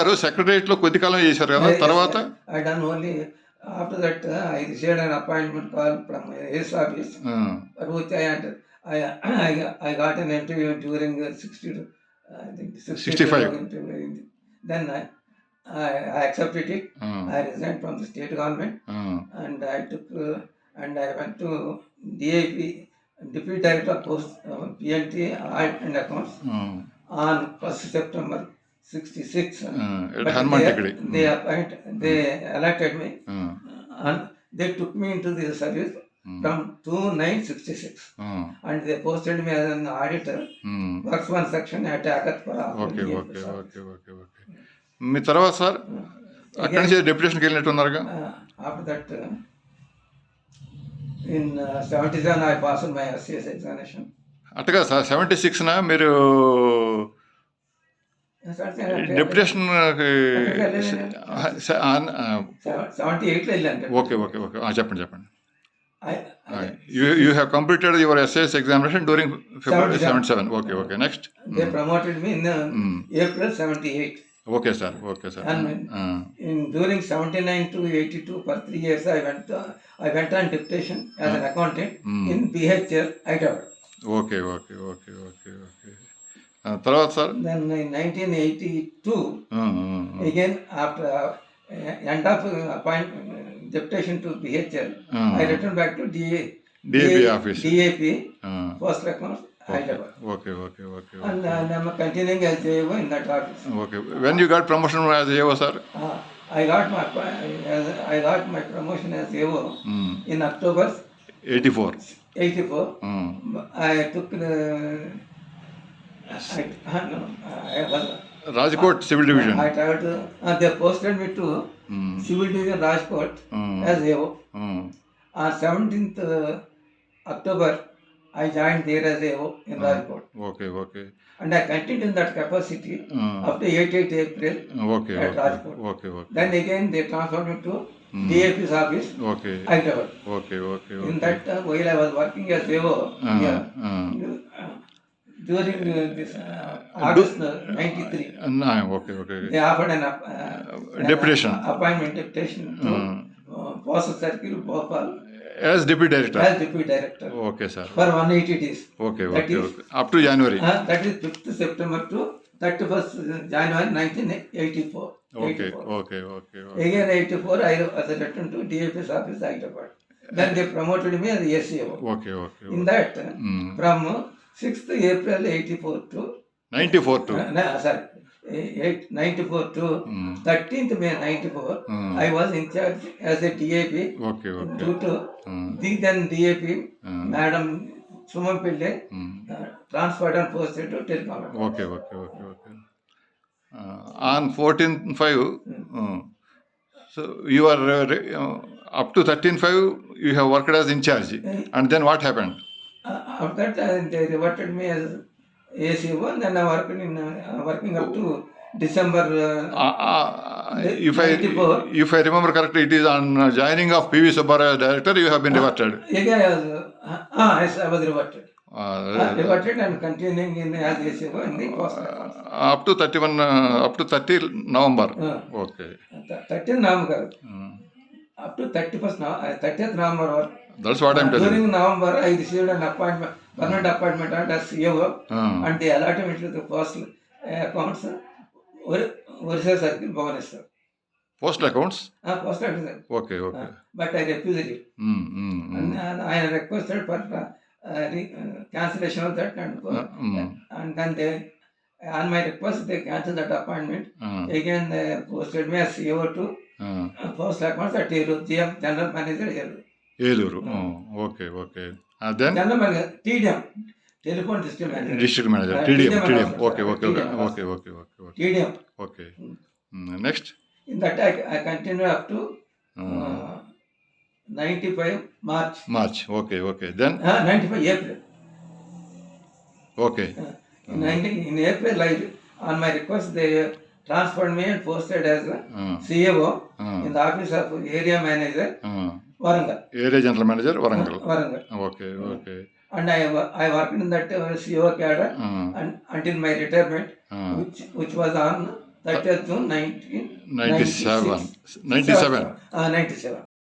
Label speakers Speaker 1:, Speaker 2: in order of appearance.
Speaker 1: గారు సెక్రటరియట్ లో కొద్ది కాలం చేశారు కదా తర్వాత
Speaker 2: I done only after that I shed appointment call from office Ruth I I got an interview during sixty sixty
Speaker 1: five
Speaker 2: interview అయింది then I it I resign from the state government and I took and I went to DIP deputy director of post PNT and accounts on first September 66 uh,
Speaker 1: at Hanuman
Speaker 2: they,
Speaker 1: Tikadi.
Speaker 2: They, appoint, they elected me and they took me into the service from 2966 and they posted me as an auditor, Worksman section at Agatpara.
Speaker 1: Okay, okay, okay, okay, okay. మీ తర్వాత sir అక్కడి నుంచి డెప్యుటేషన్కి
Speaker 2: వెళ్ళినట్టున్నారుగా after that in seventy seven I pass my SCS examination
Speaker 1: అట్టుగా sir seventy సిక్స్న మీరు
Speaker 2: depression
Speaker 1: okay okay okay చెప్పండి చెప్పండి you have completed your SS examination
Speaker 2: during
Speaker 1: February seventy seven okay okay
Speaker 2: next promoted
Speaker 1: me
Speaker 2: April
Speaker 1: seventy eight okay sir
Speaker 2: okay sir during seventy nine to eighty two for three years I went I went on deputation as an
Speaker 1: accountant
Speaker 2: in BHEL Hyderabad
Speaker 1: okay okay okay okay okay తర్వాత sir
Speaker 2: Then in 1982
Speaker 1: ఆ, ఆ, ఆ.
Speaker 2: again after uh, end of uh, appointment uh, deputation to BHL
Speaker 1: Ah.
Speaker 2: I returned back to DA,
Speaker 1: DAP office.
Speaker 2: DAP
Speaker 1: ఆ,
Speaker 2: Post Accounts Hyderabad.
Speaker 1: Okay okay okay
Speaker 2: And uh, I'm continuing as AO in that office.
Speaker 1: Okay when you got promotion as AO sir
Speaker 2: Uh, I got my as I got my promotion as AO in October
Speaker 1: eighty four
Speaker 2: 84. I took the I, no, I, well,
Speaker 1: Rajkot Civil Division.
Speaker 2: I tried to, uh, they posted me to mm. Civil Division Rajkot mm. as AO. Mm. 17th October, I joined there as AO in mm. Rajkot.
Speaker 1: Okay, okay.
Speaker 2: And I continued in that capacity mm. up to 88 April
Speaker 1: hmm, okay,
Speaker 2: at okay, Rajkot.
Speaker 1: Okay, okay.
Speaker 2: Then again, they transferred me to mm. DAP's office,
Speaker 1: okay.
Speaker 2: I
Speaker 1: Okay, okay, okay.
Speaker 2: In that, uh, while I was working as AO, uh, uh-huh, yeah, uh-huh. during uh, this uh, August uh, 93.
Speaker 1: Uh, no, okay, okay. okay.
Speaker 2: They offered an, uh, an
Speaker 1: deputation.
Speaker 2: appointment deputation to mm. uh, Boss Circle, Bhopal.
Speaker 1: As deputy director.
Speaker 2: As deputy director.
Speaker 1: Okay, sir.
Speaker 2: For 180 days. Okay,
Speaker 1: okay,
Speaker 2: is,
Speaker 1: okay. Up to January.
Speaker 2: Uh, that is 5th September to 31st January 1984.
Speaker 1: Okay,
Speaker 2: 84.
Speaker 1: okay, okay, okay.
Speaker 2: Again, 84, I was returned to DFS office, Hyderabad. Then they promoted me as SEO.
Speaker 1: Okay, okay. okay.
Speaker 2: In that, mm. from 6th April 84 to
Speaker 1: 94
Speaker 2: to. No, sorry. 94 to 13th May 94, I was in charge as a DAP.
Speaker 1: Okay.
Speaker 2: Due to the then DAP, Madam Sumam Pillai, transferred and posted to Telecom.
Speaker 1: Okay. On 14/5, so you are up to 13/5, you have worked as in charge. And then what
Speaker 2: happened? after that, uh, they reverted me as ACO1, and I worked in uh, working up to December uh,
Speaker 1: Uh, uh,
Speaker 2: if
Speaker 1: I if I remember correctly, it is on joining of PV Subbaraya as director. You have
Speaker 2: been reverted. yeah, I was, uh, uh, yes, I was reverted. Uh, Uh, reverted and continuing in as ACO in the post.
Speaker 1: Uh, up to thirty Uh, up to thirty
Speaker 2: November.
Speaker 1: Okay.
Speaker 2: 13 ನಾಮಕರಣ Hmm. Up to thirty first thirty November వరకు
Speaker 1: That's what I'm telling you.
Speaker 2: During November, I received an appointment, permanent appointment as CEO, Ah. and they allotted me to the first uh, accounts, uh, Or- Orissa Circle, Bhubaneswar.
Speaker 1: Postal accounts?
Speaker 2: Uh, first accounts,
Speaker 1: Okay, okay.
Speaker 2: uh, but I refused it. Mm, mm, And, mm. and I requested for uh, uh, re- uh, cancellation of that, and, uh,
Speaker 1: Mm, mm.
Speaker 2: and then they on my request, they cancelled that appointment. Mm. Again, they posted me as CEO to mm. post accounts at Elur, GM General Manager Elur.
Speaker 1: Elur, mm. oh, okay, okay. And then?
Speaker 2: General Manager, TDM. Telephone District Manager.
Speaker 1: District
Speaker 2: Manager,
Speaker 1: TDM,
Speaker 2: TDM,
Speaker 1: TDM,
Speaker 2: TDM.
Speaker 1: Okay, okay,
Speaker 2: TDM
Speaker 1: okay, okay, okay, okay.
Speaker 2: TDM.
Speaker 1: Okay. Mm. Mm. Next?
Speaker 2: In that, I, I continue up to mm. uh, 95 March.
Speaker 1: March, okay, okay. Then?
Speaker 2: Uh, 95 April.
Speaker 1: Okay.
Speaker 2: Uh, In, 19, in April, I, on my request, they transferred me and posted as a mm. CEO mm. in the office of area manager, mm. Warangal.
Speaker 1: Area general manager, Warangal.
Speaker 2: Warangal.
Speaker 1: Okay, mm. okay.
Speaker 2: And I, I worked in that uh, CEO cadre mm. and, until my retirement, mm. which, which was on 30th June 1997.
Speaker 1: 97. 97.
Speaker 2: Uh, 97.